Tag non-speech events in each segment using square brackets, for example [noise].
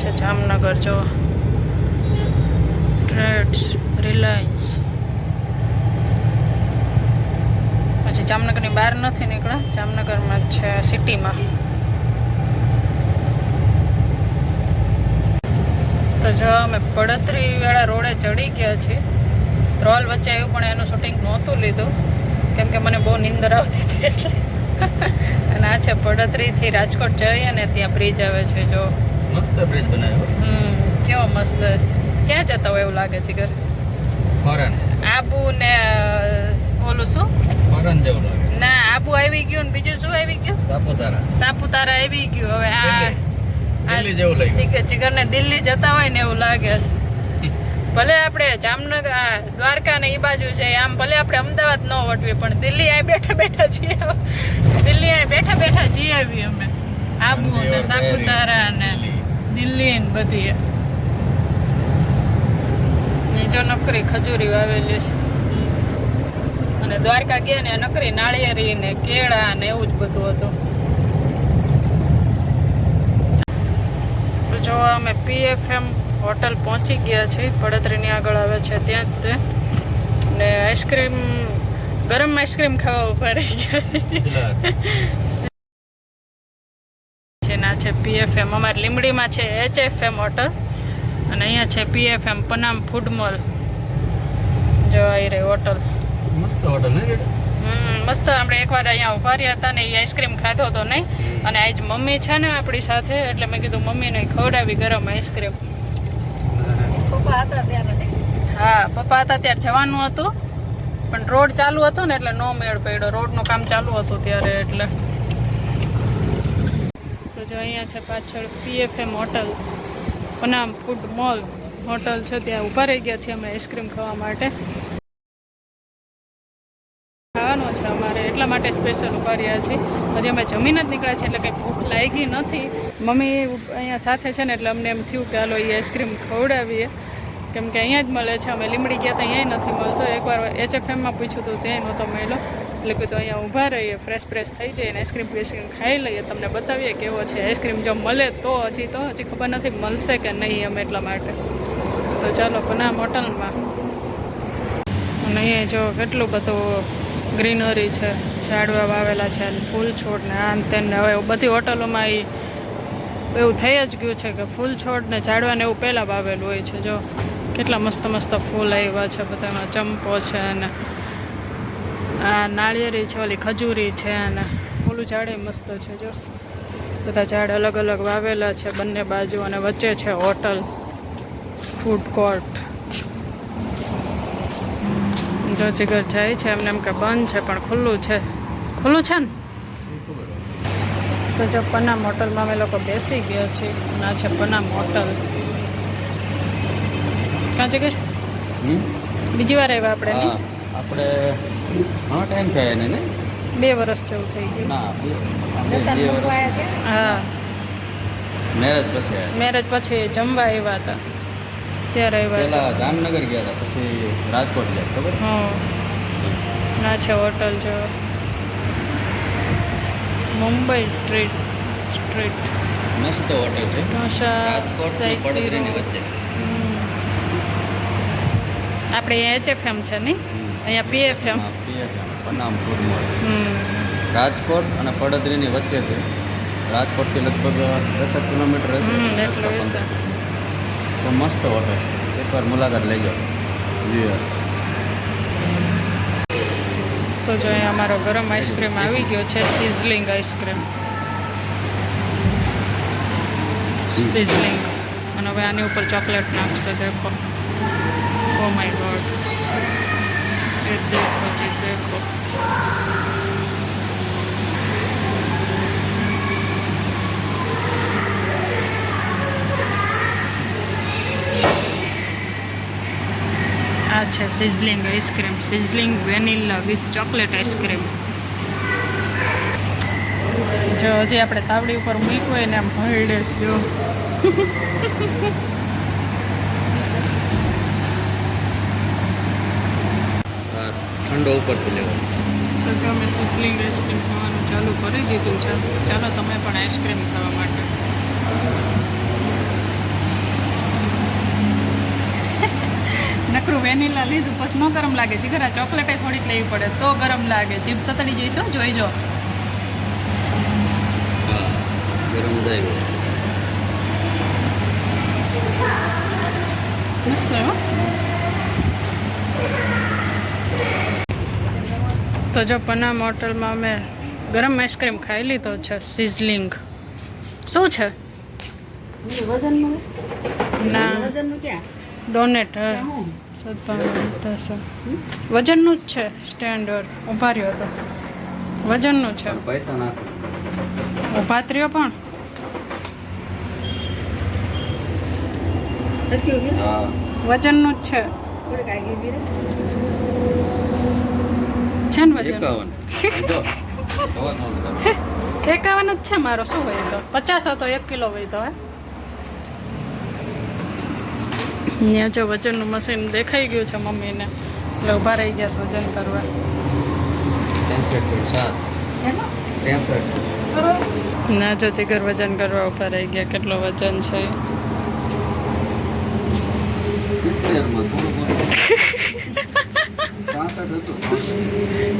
છે જામનગર, જો. Trades Reliance પછી જામનગરની બહાર નથી નીકળ્યા. જામનગરમાં જ છે સિટીમાં. તો જો અમે પડતરી વેળા રોડે ચડી ગયા છીએ. રોલ વચ્ચે આવ્યું પણ એનું શૂટિંગ નહોતું લીધું. કેમ કે મને બહુ નીંદર આવતી હતી એટલે. [laughs] અને આ છે પડતરીથી રાજકોટ જઈએ ને ત્યાં બ્રિજ આવે છે, જો. મસ્ત બ્રિજ બનાવ્યો. કેવો મસ્ત. ક્યાં જતા હોય એવું લાગે છે ઘર? ફોરન. આબુ ને ઓલું શું? ફોરન જેવું લાગે. ના આબુ આવી ગયું ને બીજું શું આવી ગયું? સાપુતારા. સાપુતારા આવી ગયું. હવે આ દિલ્હી. જેવું લાગ્યું. જીગર ને દિલ્હી જતા હોય ને એવું લાગે છે. [laughs] ભલે આપણે જામનગર દ્વારકા ને એ બાજુ છે આમ ભલે આપણે અમદાવાદ ન વટવી પણ દિલ્હી આ બેઠા બેઠા જઈએ દિલ્હી આ બેઠા બેઠા જઈ આવી અમે. આબુ ને સાપુતારા ને. દિલ્હી ને બધી નીચો નકરી ખજૂરી વાવેલી છે. અને દ્વારકા ગયા ને નકરી નાળિયેરી ને કેળા ને એવું જ બધું હતું. તો જો અમે પીએફએમ હોટલ પહોંચી ગયા છીએ પડતરીની આગળ આવે છે ત્યાં જ તે. ને આઈસ્ક્રીમ ગરમ આઈસ્ક્રીમ ખાવા ઊભા રહી ગયા. છે પીએફએમ અમારે લીમડીમાં છે એચએફએમ હોટલ અને અહીંયા છે પીએફએમ પનામ ફૂડ મોલ જો આવી રહી હોટલ મસ્ત હોટલ મસ્ત. આપણે એકવાર અહીંયા ઊભા રહ્યા હતા ને એ આઈસ્ક્રીમ ખાધો હતો નહીં. અને આજ મમ્મી છે ને આપણી સાથે એટલે મેં કીધું મમ્મીને ખવડાવી ગરમ આઈસ્ક્રીમ. હા પપ્પા હતા ત્યારે જવાનું હતું. પણ રોડ ચાલુ હતો ને એટલે નો મેળ પડ્યો. રોડનું કામ ચાલુ હતું ત્યારે એટલે. જો અહીંયા છે પાછળ PFM hotel Panam food mall hotel છે, ત્યાં ઊભા રહી ગયા છીએ અમે આઈસ્ક્રીમ ખાવા માટે. ખાવાનો છે અમારે, એટલા માટે સ્પેશિયલ ઊભા રહ્યા છીએ. હજી અમે જમીન જ નીકળ્યા છીએ, એટલે કંઈ ભૂખ લાગી નથી. મમ્મી અહીંયા સાથે છે ને, એટલે અમને એમ થયું કે હાલો એ આઈસ્ક્રીમ ખવડાવીએ. કેમ કે અહીંયા જ મળે છે, અમે લીમડી ગયા તો અહીંયા નથી મળતો. એકવાર એચએફએમમાં પૂછ્યું હતું ત્યાં નહોતો મળ્યો. એટલે કીધું અહીંયા ઊભા રહીએ ફ્રેશ ફ્રેશ થઈ જઈએ અને આઈસ્ક્રીમ બેસક્રીમ ખાઈ લઈએ. તમને બતાવીએ કેવો છે આઈસ્ક્રીમ જો મળે તો હજી તો, હજી ખબર નથી મળશે કે નહીં અમે એટલા માટે. તો ચાલો પનામ હોટલમાં. અને અહીંયા જો કેટલું બધું ગ્રીનરી છે, ઝાડવા વાવેલા છે, અને ફૂલ છોડ ને આમ તેન હવે બધી હોટલોમાં એ એવું થઈ જ ગયું છે કે ફૂલ છોડ ને ઝાડવાને એવું પહેલાં વાવેલું હોય છે. જો કેટલા મસ્ત મસ્ત ફૂલ આવ્યા છે બધામાં ચંપો છે અને આ નાળિયેરી છે ઓલી ખજૂરી છે અને ઓલું ઝાડે મસ્ત છે જો. બધા ઝાડ અલગ અલગ વાવેલા છે બંને બાજુ અને વચ્ચે છે હોટલ ફૂડ કોર્ટ જો જીગર જાય છે એમને એમ કે બંધ છે પણ ખુલ્લું છે. ખુલ્લું છે ને? તો જો પનામ હોટલમાં અમે લોકો બેસી ગયા છીએ ના છે પનામ હોટલ. કાં જગર બીજી વાર આવ્યા આપણે આપણે ઘણો ટાઈમ થયો એને ને બે વર્ષ જેવું થઈ ગયું. ના બે- વર્ષ હા. મેરેજ પછી મેરેજ પછી જમવા આવ્યા હતા. ત્યારે આવ્યા પેલા જામનગર ગયા હતા પછી રાજકોટ ગયા ખબર? હા ના છે હોટલ જો. Mumbai street street. મસ્ત હોટલ છે. રાજકોટ ને પડદરીની વચ્ચે. હમ. આપણે એચએફએમ છે નહીં? અહીંયા PFM PFM PFM, Panam food mall Rajkot અને પડદરીની વચ્ચે છે. રાજકોટથી લગભગ દસ એક કિલોમીટર હશે. તો મસ્ત હોટલ. એકવાર મુલાકાત લઈ જાઓ વ્યુઅર્સ તો જો અહીંયા અમારો ગરમ આઈસ્ક્રીમ આવી ગયો છે સિઝલિંગ આઈસ્ક્રીમ. સિઝલિંગ અને હવે આની ઉપર ચોકલેટ નાખશે દેખો. ઓ માય ગોડ એ દેખો જી દેખો આ sizzling ice cream sizzling vanilla with chocolate ice cream જો હજી આપણે તાવડી ઉપર મૂક્યું હોય ને આમ હળડેસ જો. [laughs] ઠંડો ઉપરથી લેવાનો તો અમે સુફલિંગ આઈસ્ક્રીમ ખાવાનું ચાલુ કરી દીધું છે. ચાલો તમે પણ આઈસ્ક્રીમ ખાવા માટે. નકરું વેનીલા લીધું પછી ન ગરમ લાગે. છે ખરા ચોકલેટ થોડીક લેવી પડે. તો ગરમ લાગે. જીભ તતડી જઈશો જોઈજો ગરમ જાય મસ્ત તો જો પનામ હોટલમાં અમે ગરમ આઈસ્ક્રીમ ખાઈ લીધો છે સિઝલિંગ શું છે? ના. ડોનેટ વજનનું જ છે સ્ટેન્ડર્ડ ઊભા રહ્યો તો. વજનનું છે. પણ પૈસા નાખો. ઊભા રહ્યો પણ. ઊભી વજનનું જ છે થોડીક આગળ ઊભી રહે. છે ને વજન. એકાવન. [laughs] જો છે મારો શું હોય તો? પચાસ હતો એક કિલો હોય તો હે? ત્યાં જો વજનનું મશીન દેખાઈ ગયું છે મમ્મીને. એટલે ઊભા રહી ગયા છે વજન કરવા. ના જો જીગર વજન કરવા ઊભા રહી ગયા કેટલો વજન છે થોડું હતું.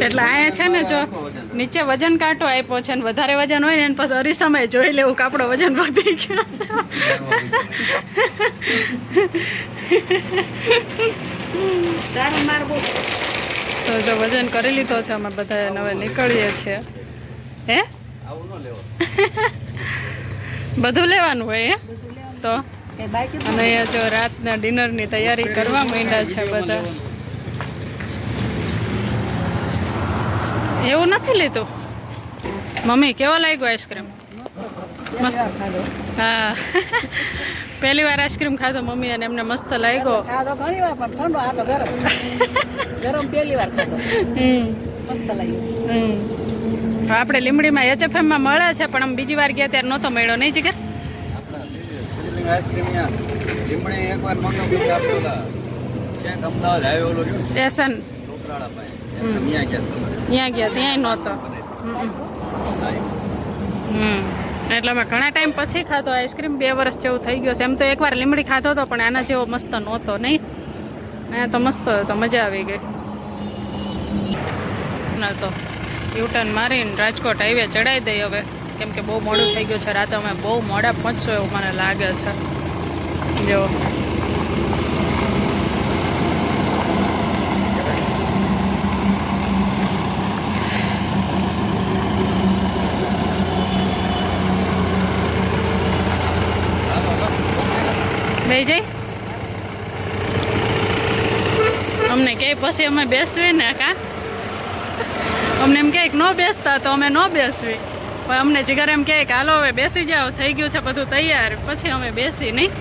એટલે અહીંયા છે ને જો નીચે વજન કાંટો આપ્યો છે ને વધારે વજન હોય ને એને પછી અરીસામાં જોઈ લેવું કાપડો વજન વધી ગયો તો જો વજન કરી લીધો છે અમે બધા હવે નીકળીએ છીએ. હે? બધું લેવાનું હોય હે? તો અને જો રાતના ડિનરની તૈયારી કરવા માંડ્યા છે બધા. એવું નથી લીધું? મમ્મી કેવો લાગ્યો આઈસ્ક્રીમ મસ્ત. ખાધો હા. પહેલી વાર આઈસ્ક્રીમ ખાધો મમ્મી અને એમને મસ્ત લાગ્યો. ખાધો ઘણી વાર પણ ઠંડો આ તો ગરમ. ગરમ પહેલી વાર ખાધો. હમ. મસ્ત લાગ્યું. હમ. આપણે લીમડીમાં એચએફએમમાં મળે છે પણ આમ બીજી વાર ગયા ત્યારે નહોતો મળ્યો નહીં જીગર લીમડી એકવાર મંગાવ્યું સ્ટેશન. ત્યાં ગયા ત્યાં નહોતો. એટલે અમે ઘણા ટાઈમ પછી ખાધો આઈસ્ક્રીમ બે વર્ષ જેવું થઈ ગયો છે. એમ તો એકવાર લીમડી ખાધો હતો પણ આના જેવો મસ્ત નહોતો નહીં? અહીંયા તો મસ્ત હતો મજા આવી ગઈ. ના તો યુટર્ન મારીને રાજકોટ હાઈવે ચડાવી દઈ હવે. કેમ કે બહુ મોડું થઈ ગયું છે રાતે અમે બહુ મોડા પહોંચશું એવું મને લાગે છે. જો. જઈ અમને કે પછી અમે બેસવી ને કા? અમને એમ કહે ન બેસતા તો અમે ન બેસવી. પણ અમને જીગર એમ કહે કે હાલો હવે બેસી જાઓ થઈ ગયું છે બધું તૈયાર. પછી અમે બેસી નહીં.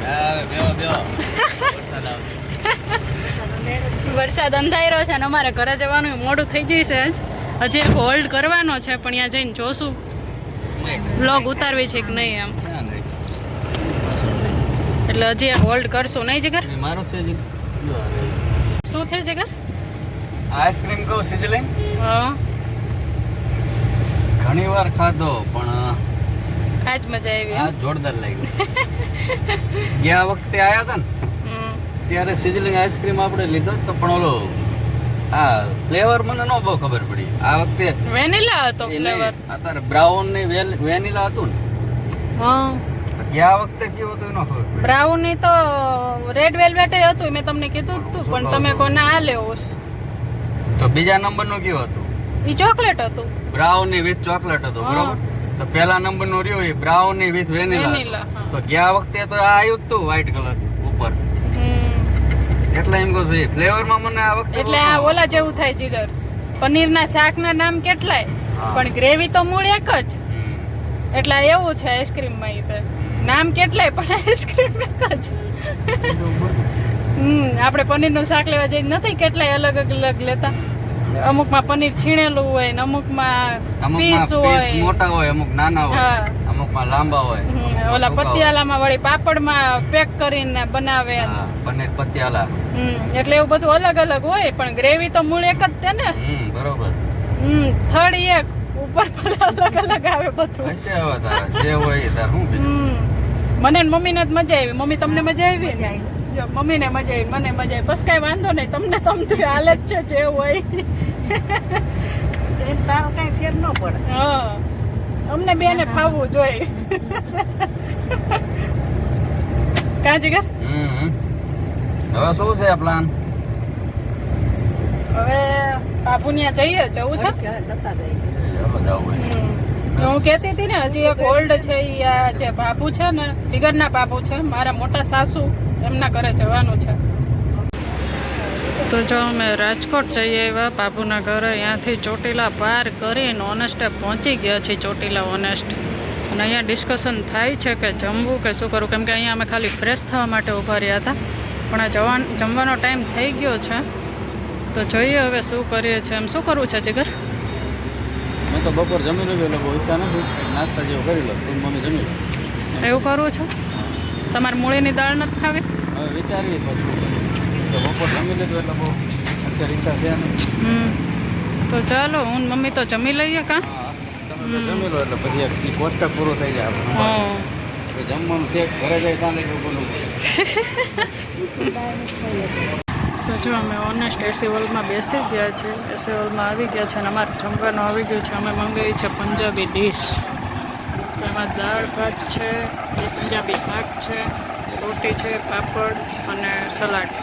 [laughs] વરસાદ અંધાર્યો છે અને અમારે ઘરે જવાનું મોડું થઈ જશે જ હજી એક હોલ્ડ કરવાનો છે પણ ત્યાં જઈને જોશું. બ્લોગ ઉતારવી છે કે નહીં એમ? એટલે હજી હોલ્ડ કરશું નહીં જગર? મારો છે. શું થયું જગર? આઈસ્ક્રીમ કહું સિઝલિંગ? હા. ઘણી વાર ખાધો પણ આજ મજા આવી આ જોરદાર લાગી. ગયા વખતે આયા હતા ને. ત્યારે સિઝલિંગ આઈસ્ક્રીમ આપણે લીધો તો પણ ઓલો આ ફ્લેવર મને ન બહુ ખબર પડી. આ વખતે વેનીલા હતો ફ્લેવર. અત્યારે બ્રાઉન ને વેનીલા હતું હા. ને ગયા વખતે કેવું હતું એનો બ્રાઉનની તો રેડ વેલ્વેટ હતું મેં તમને કીધું હતું પણ તમે કોને આ લેવો તો બીજા નંબરનું કેવું હતું? એ ચોકલેટ હતું. બ્રાઉનની વિથ ચોકલેટ હતું. બરોબર? તો પેલા નંબરનું રહ્યું એ બ્રાઉનની વિથ વેનીલા તો ગયા વખતે તો આ આવ્યું હતું વ્હાઈટ કલર ઉપર. એટલે એમ કહું છું ફ્લેવરમાં મને આ વખતે એટલે આ ઓલા જેવું થાય જીગર. પનીરના શાકના નામ કેટલાય? પણ ગ્રેવી તો મૂળ એક જ. એટલે એવું છે આઈસ્ક્રીમમાં માં તો. નામ કેટલાય પણ આઈસ્ક્રીમ એક જ. હમ આપણે પનીરનું શાક લેવા જઈએ નથી કેટલાય અલગ અલગ લેતા. અમુકમાં પનીર છીણેલું હોય ને અમુકમાં પીસ હોય. મોટા હોય અમુક નાના હોય. અમુકમાં લાંબા હોય ઓલા. પતિયાલામાં વળી પાપડમાં પેક કરીને બનાવે પનીર પતિયાલા. હમ એટલે એવું બધું અલગ અલગ હોય પણ ગ્રેવી તો મૂળ એક જ છે ને. બરોબર. હમ થર્ડ એક. ઉપર પણ અલગ અલગ આવે બધું. હશે હવે તારે જે હોય એ હું મને ને મમ્મીને જ મજા આવી. મમ્મી તમને મજા આવી. જો મમ્મીને મજા આવી મને મજા આવી. બસ કાંઈ વાંધો નહીં. તમને તમને હાલ જ છે જે હોય. તારો કાંઈ ફેર ન પડે. હા. અમને બેને ફાવવું જોઈએ. કાં જીગર? હવે શું છે પ્લાન હવે બાપુનિયા જઈએ જવું છે? જતા જાય હમ. તો હું કહેતી હતી ને, હજી એક ઓલ્ડ છે એ જે બાપુ છે ને, જીગરના બાપુ છે, મારા મોટા સાસુ એમના ઘરે જવાનું છે. તો જો અમે રાજકોટ જઈએ એવા બાપુના ઘરે અહીંયાથી ચોટીલા પાર કરીને ઓનેસ્ટે પહોંચી ગયા છીએ, ચોટીલા ઓનેસ્ટ અને અહીંયા ડિસ્કશન થાય છે કે જમવું કે શું કરવું? કેમ કે અહીંયા અમે ખાલી ફ્રેશ થવા માટે ઊભા રહ્યા હતા. પણ આ જવાન, જમવાનો ટાઈમ થઈ ગયો છે. તો જોઈએ હવે શું કરીએ છીએ. એમ શું કરવું છે, જીગર? મેં તો બપોર જમી લીધું એટલે બહુ ઈચ્છા નથી. નાસ્તા જેવું કરી લો તું મમ્મી જમી લો. એવું કરવું છો? તમારે મૂળીની દાળ નથી ખાવી? હવે વિચારીએ તો બપોર જમી લીધું એટલે બહુ અત્યારે ઈચ્છા છે નહીં. તો ચાલો હું મમ્મી તો જમી લઈએ કાં? જમી લો એટલે પછી કોષ્ટક પૂરું થઈ જાય આપણે. જમવાનું છે ઘરે જાય ત્યાં લઈને [laughs] તો જો અમે ઓનેસ્ટ એસી હોલમાં બેસી ગયા છે એસી હોલમાં આવી ગયા છે અને અમારે જમવાનું આવી ગયું છે. અમે મંગાવી છે પંજાબી ડીશ એમાં દાળ, ભાત છે પંજાબી શાક છે, રોટી છે, પાપડ અને સલાડ.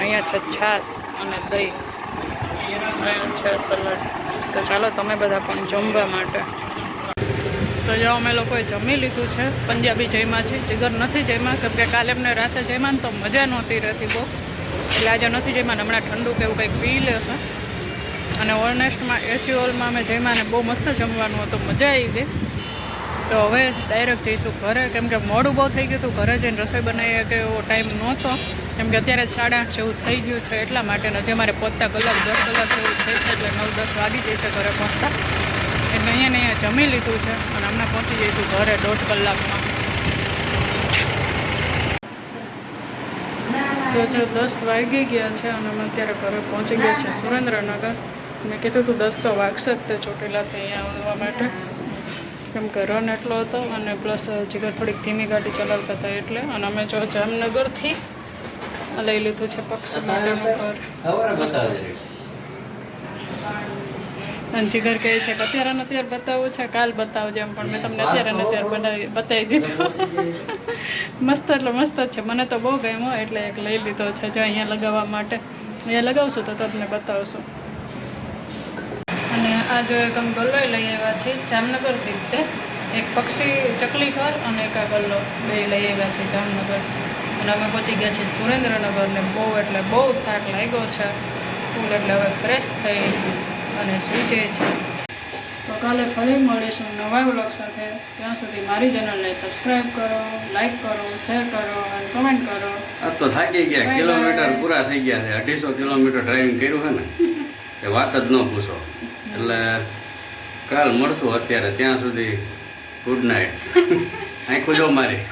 અહીંયા છે છાશ અને દહીં. અહીંયા છે સલાડ. તો ચાલો તમે બધા પણ જમવા માટે. તો જો અમે લોકોએ જમી લીધું છે પંજાબી જયમાં છે. જીગર નથી જયમાં કેમ કે કાલે અમને રાતે જયમાં તો મજા નહોતી રહેતી બહુ. આજે નથી જમ્યા હમણાં ઠંડુ કે એવું કંઈક પી લેશે અને ઓનેસ્ટમાં એસી હોલમાં અમે જયમાં ને બહુ મસ્ત જમવાનું હતું, મજા આવી ગઈ. તો હવે ડાયરેક્ટ જઈશું ઘરે, કેમ કે મોડું બહુ થઈ ગયું હતું, ઘરે જઈને રસોઈ બનાવીએ કે એવો ટાઈમ નહોતો. કેમ કે અત્યારે જ સાડા આઠ જેવું થઈ ગયું છે, એટલા માટે ને હજી અમારે પહોંચતા કલાક, દસ કલાક જેવું થઈ છે, એટલે નવ, દસ વાગી જશે ઘરે પહોંચતા. એટલે અહીંયા ને અહીંયા જમી લીધું છે, અને હમણાં પહોંચી જઈશું ઘરે દોઢ કલાકમાં. તો જો દસ વાગી ગયા છે અને અમે અત્યારે ઘરે પહોંચી ગયા છે સુરેન્દ્રનગર. મેં કીધું તું દસ તો વાગશે જ તે ચોટીલાથી અહીંયા આવવા માટે. કેમ કે રન એટલો હતો અને પ્લસ જીગર થોડીક ધીમી ગાડી ચલાવતા હતા એટલે. અને અમે જો જામનગરથી લઈ લીધું છે પક્ષ. બતાવજે અને જીગર કહે છે કે અત્યારે ને અત્યારે બતાવવું છે, કાલ બતાવજો એમ. પણ મેં તમને અત્યારે ને અત્યારે બનાવી, બતાવી દીધું. [laughs] મસ્ત એટલે મસ્ત જ છે. મને તો બહુ ગમ્યો, એટલે એક લઈ લીધો છે જો અહીંયા લગાવવા માટે. અહીંયા લગાવશું તો તમને બતાવશું. અને આ જો એક અમે ગલ્લો લઈ આવ્યા છે, જામનગરથી જ તે. એક પક્ષી ચકલી ઘર અને એક આ ગલ્લો બે લઈ આવ્યા છે જામનગર. અને અમે પહોંચી ગયા છીએ સુરેન્દ્રનગર ને બહુ એટલે બહુ થાક લાગ્યો છે. ફૂલ એટલે હવે ફ્રેશ થઈ. અને શું જાય છે. તો કાલે ફરી મળીશું નવા બ્લોગ સાથે. ત્યાં સુધી મારી ચેનલને સબસ્ક્રાઈબ કરો લાઈક કરો શેર કરો અને કમેન્ટ કરો. આ તો થાકી ગયા. કિલોમીટર પૂરા થઈ ગયા છે. અઢીસો કિલોમીટર ડ્રાઇવિંગ કર્યું છે ને એ વાત જ ન પૂછો. એટલે કાલ મળશું અત્યારે. ત્યાં સુધી ગુડ નાઇટ આંખો જો મારી